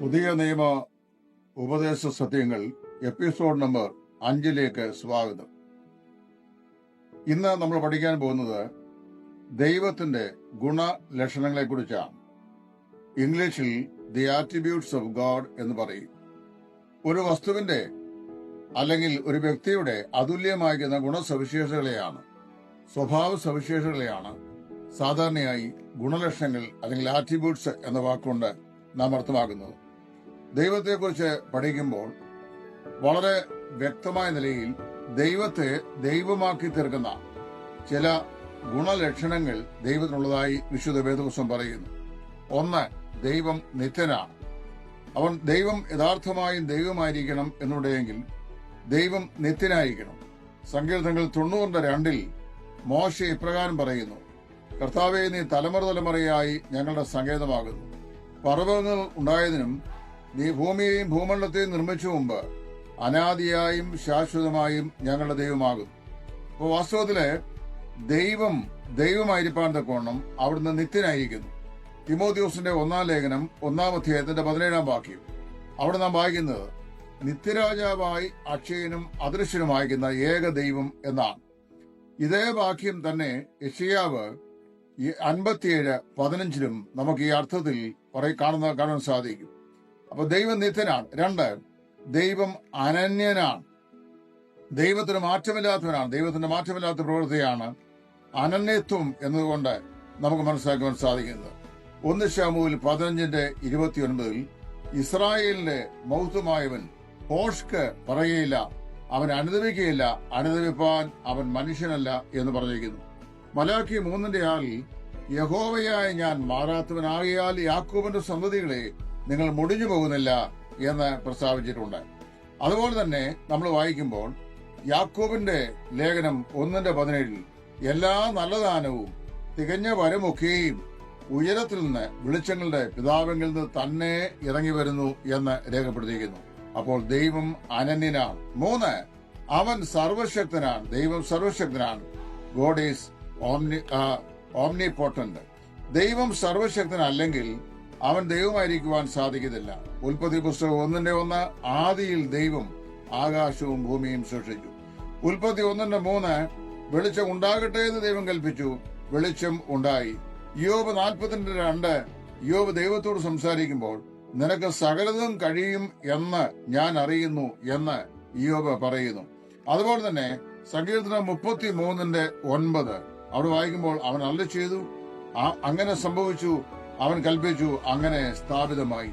പുതിയ നിയമ ഉപദേശ സത്യങ്ങൾ എപ്പിസോഡ് നമ്പർ അഞ്ചിലേക്ക് സ്വാഗതം. ഇന്ന് നമ്മൾ പഠിക്കാൻ പോകുന്നത് ദൈവത്തിന്റെ ഗുണലക്ഷണങ്ങളെ കുറിച്ചാണ് ഇംഗ്ലീഷിൽ ദി ആറ്റിബ്യൂട്ട്സ് ഓഫ് ഗോഡ് എന്ന് പറയും. ഒരു വസ്തുവിന്റെ അല്ലെങ്കിൽ ഒരു വ്യക്തിയുടെ അതുല്യമായിരിക്കുന്ന ഗുണസവിശേഷതകളെയാണ് സ്വഭാവ സവിശേഷതകളെയാണ് സാധാരണയായി ഗുണലക്ഷണങ്ങൾ അല്ലെങ്കിൽ ആറ്റിബ്യൂട്ട്സ് എന്ന വാക്കുകൊണ്ട് നാം അർത്ഥമാക്കുന്നത്. ദൈവത്തെക്കുറിച്ച് പഠിക്കുമ്പോൾ വളരെ വ്യക്തമായ നിലയിൽ ദൈവത്തെ ദൈവമാക്കി തീർക്കുന്ന ചില ഗുണലക്ഷണങ്ങൾ ദൈവത്തിനുള്ളതായി വിശുദ്ധ വേദപുസ്തകം പറയുന്നു. ഒന്ന് ദൈവം നിത്യനാണ്. അവൻ ദൈവം യഥാർത്ഥമായും ദൈവമായിരിക്കണം എന്നുണ്ടെങ്കിൽ ദൈവം നിത്യനായിരിക്കണം. സങ്കീർത്തനങ്ങൾ തൊണ്ണൂറിന്റെ രണ്ടിൽ മോശ ഇപ്രകാരം പറയുന്നു കർത്താവെ നീ തലമുറ തലമുറയായി ഞങ്ങളുടെ സങ്കേതമാകുന്നു. പർവതങ്ങൾ ഉണ്ടായതിനും നീ ഭൂമിയെയും ഭൂമണ്ഡലത്തെയും നിർമ്മിച്ച മുമ്പ് അനാദിയായും ശാശ്വതമായും ഞങ്ങളുടെ ദൈവമാകും. അപ്പോൾ വാസ്തവത്തിൽ ദൈവം ദൈവമായിരിക്കാൻ തക്കോണം അവിടുന്ന് നിത്യനായിരിക്കുന്നു. തിമോദ്യോസിന്റെ ഒന്നാം ലേഖനം ഒന്നാം അധ്യായത്തിന്റെ പതിനേഴാം വാക്യം. അവിടെ നാം വായിക്കുന്നത് നിത്യരാജാവായി അക്ഷയനും അദൃശ്യനും വായിക്കുന്ന ഏക ദൈവം എന്നാണ്. ഇതേ വാക്യം തന്നെ യഷിയാവ് അൻപത്തിയേഴ് പതിനഞ്ചിലും നമുക്ക് ഈ അർത്ഥത്തിൽ പറയ കാണുന്ന കാണാൻ സാധിക്കും. അപ്പൊ ദൈവം നിത്യനാണ് രണ്ട് ദൈവം അനന്യനാണ്. ദൈവത്തിന് മാറ്റമില്ലാത്തവനാണ്. ദൈവത്തിന്റെ മാറ്റമില്ലാത്ത പ്രവൃത്തിയാണ് അനന്യത്വം എന്നതുകൊണ്ട് നമുക്ക് മനസ്സിലാക്കുവാൻ സാധിക്കുന്നത്. ഒന്ന് ഷാമുവിൽ പതിനഞ്ചിന്റെ ഇരുപത്തിയൊൻപതിൽ ഇസ്രായേലിന്റെ മൗത്തുമായവൻ ഹോഷ്ക്ക് പറയുകയില്ല അവൻ അനുദവിക്കുകയില്ല അനുദവിപ്പാൻ അവൻ മനുഷ്യനല്ല എന്ന് പറഞ്ഞിരിക്കുന്നു. മലാഖി മൂന്നിന്റെ ആളിൽ യഹോവയായ ഞാൻ മാറാത്തവനാകിയാൽ യാക്കൂബിന്റെ സന്തതികളെ നിങ്ങൾ മുടിഞ്ഞു പോകുന്നില്ല എന്ന് പ്രസ്താവിച്ചിട്ടുണ്ട്. അതുപോലെ തന്നെ നമ്മൾ വായിക്കുമ്പോൾ യാക്കോബിന്റെ ലേഖനം ഒന്നിന്റെ പതിനേഴിൽ എല്ലാ ദാനവും തികഞ്ഞ വരമൊക്കെയും ഉയരത്തിൽ നിന്ന് വെളിച്ചങ്ങളുടെ പിതാവെങ്കിൽ നിന്ന് തന്നെ ഇറങ്ങി വരുന്നു എന്ന് രേഖപ്പെടുത്തിയിരിക്കുന്നു. അപ്പോൾ ദൈവം അനന്യനാണ്. മൂന്ന് അവൻ സർവശക്തനാണ്. ദൈവം സർവശക്തനാണ്. ഗോഡ് ഈസ് ഓംനി പോട്ടന്റ് ദൈവം സർവശക്തനല്ലെങ്കിൽ അവൻ ദൈവമായിരിക്കുവാൻ സാധിക്കത്തില്ല. ഉൽപ്പത്തി പുസ്തകം ഒന്നിന്റെ ഒന്ന് ആദിയിൽ ദൈവം ആകാശവും ഭൂമിയും സൃഷ്ടിച്ചു. ഉൽപ്പത്തി ഒന്നിന്റെ മൂന്ന് വെളിച്ചം ഉണ്ടാകട്ടെ എന്ന് ദൈവം കൽപ്പിച്ചു. വെളിച്ചം ഉണ്ടായി. യോബ് നാൽപ്പത്തിന്റെ രണ്ട് യോബ് ദൈവത്തോട് സംസാരിക്കുമ്പോൾ നിനക്ക് സകലതും കഴിയും എന്ന് ഞാൻ അറിയുന്നു എന്ന് യോബ് പറയുന്നു. അതുപോലെ തന്നെ സങ്കീർത്തനം മുപ്പത്തി മൂന്നിന്റെ ഒൻപത് അവിടെ വായിക്കുമ്പോൾ അവൻ അല്ല ചെയ്തു അങ്ങനെ സംഭവിച്ചു. അവൻ കൽപ്പിച്ചു അങ്ങനെ സ്ഥാപിതമായി.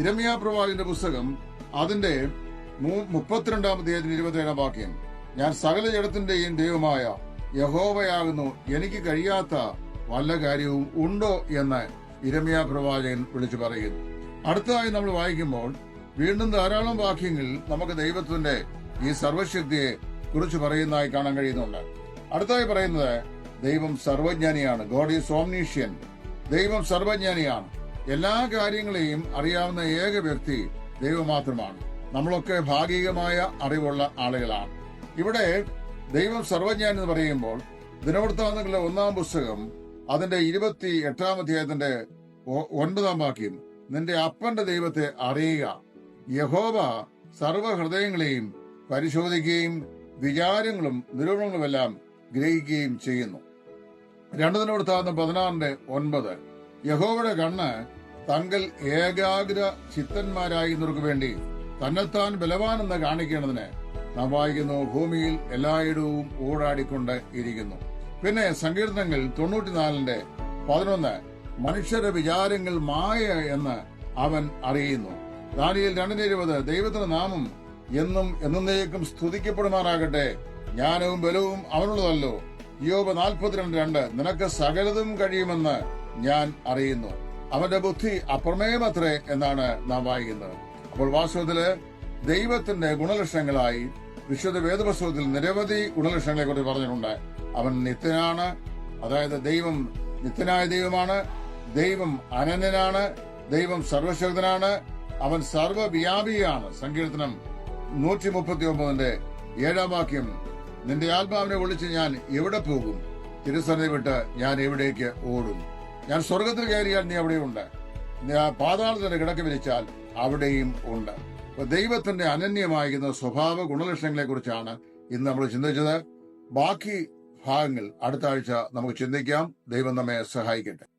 ഇരമിയ പ്രവാചന്റെ പുസ്തകം അതിന്റെ മുപ്പത്തിരണ്ടാം തീയതി ഇരുപത്തിയേഴാം വാക്യം. ഞാൻ സകല ജഡത്തിന്റെയും ദൈവമായ യഹോവയാകുന്നു. എനിക്ക് കഴിയാത്ത വല്ല കാര്യവും ഉണ്ടോ? എന്ന് ഇരമിയ പ്രവാചകൻ വിളിച്ചു പറയുന്നു അടുത്തതായി നമ്മൾ വായിക്കുമ്പോൾ വീണ്ടും ധാരാളം വാക്യങ്ങൾ നമുക്ക് ദൈവത്തിന്റെ ഈ സർവശക്തിയെ കുറിച്ച് പറയുന്നതായി കാണാൻ കഴിയുന്നുണ്ട്. അടുത്തതായി പറയുന്നത് ദൈവം സർവജ്ഞാനിയാണ്. ഗോഡ് ഈസ് ഓംനീഷ്യൻ ദൈവം സർവജ്ഞാനിയാണ്. എല്ലാ കാര്യങ്ങളെയും അറിയാവുന്ന ഏക വ്യക്തി ദൈവം മാത്രമാണ് നമ്മളൊക്കെ ഭാഗികമായ അറിവുള്ള ആളുകളാണ്. ഇവിടെ ദൈവം സർവജ്ഞാനി എന്ന് പറയുമ്പോൾ ദിനവൃത്താന്തങ്ങളുടെ ഒന്നാം പുസ്തകം അതിന്റെ ഇരുപത്തി എട്ടാം അധ്യായത്തിന്റെ ഒൻപതാം വാക്യം നിന്റെ അപ്പന്റെ ദൈവത്തെ അറിയുക. യഹോവ സർവഹൃദയങ്ങളെയും പരിശോധിക്കുകയും വിചാരങ്ങളും നിരൂപണങ്ങളുമെല്ലാം ഗ്രഹിക്കുകയും ചെയ്യുന്നു. രണ്ടു ദിനവൃത്താന്തം പതിനാറിന്റെ ഒൻപത്. യഹോവയുടെ കണ്ണ് തങ്കൽ ഏകാഗ്ര ചിത്തന്മാരായിരുന്നവർക്ക് വേണ്ടി തന്നെത്താൻ ബലവാനെന്ന് കാണിക്കേണ്ടതിന് നാം വായിക്കുന്നു ഭൂമിയിൽ എല്ലായിടവും ഓടാടിക്കൊണ്ട് ഇരിക്കുന്നു. പിന്നെ സങ്കീർത്തനങ്ങൾ തൊണ്ണൂറ്റിനാലിന്റെ പതിനൊന്ന്. മനുഷ്യരുടെ വിചാരങ്ങൾ മായ എന്ന് അവൻ അറിയുന്നു. ദാനിയിൽ രണ്ടിന് ഇരുപത്. ദൈവത്തിന്റെ നാമം എന്നും എന്നേക്കും സ്തുതിക്കപ്പെടുമാറാകട്ടെ. ജ്ഞാനവും ബലവും അവനുള്ളതല്ലോ. യോബ് നാൽപ്പത്തിരണ്ട് രണ്ട്. നിനക്ക് സകലതും കഴിയുമെന്ന് ഞാൻ അറിയുന്നു. അവന്റെ ബുദ്ധി അപ്രമേയമത്രേ എന്നാണ് നാം വായിക്കുന്നത്. അപ്പോൾ വാസ്തവത്തിൽ ദൈവത്തിന്റെ ഗുണലക്ഷണങ്ങളായി വിശുദ്ധ വേദപുസ്തകത്തിൽ നിരവധി ഗുണലക്ഷണങ്ങളെ കുറിച്ച് പറഞ്ഞിട്ടുണ്ട്. അവൻ നിത്യനാണ്. അതായത് ദൈവം നിത്യനായ ദൈവമാണ്. ദൈവം അനന്യനാണ്. ദൈവം സർവശക്തനാണ്. അവൻ സർവവ്യാപിയാണ്. സങ്കീർത്തനം നൂറ്റി മുപ്പത്തി ഒമ്പതിന്റെ ഏഴാം വാക്യം നിന്റെ ആത്മാവിനെ വിളിച്ച് ഞാൻ എവിടെ പോകും? തിരുസന്നിധി വിട്ട് ഞാൻ എവിടേക്ക് ഓടും? ഞാൻ സ്വർഗത്തിൽ കയറിയാൽ നീ അവിടെയുണ്ട് പാതാളത്തിന്റെ കിടക്ക് വിരിച്ചാൽ അവിടെയും ഉണ്ട്. ദൈവത്തിന്റെ അനന്യമായിരുന്ന സ്വഭാവ ഗുണലക്ഷണങ്ങളെ കുറിച്ചാണ് ഇന്ന് നമ്മൾ ചിന്തിച്ചത്. ബാക്കി ഭാഗങ്ങൾ അടുത്ത ആഴ്ച നമുക്ക് ചിന്തിക്കാം. ദൈവം നമ്മെ സഹായിക്കട്ടെ.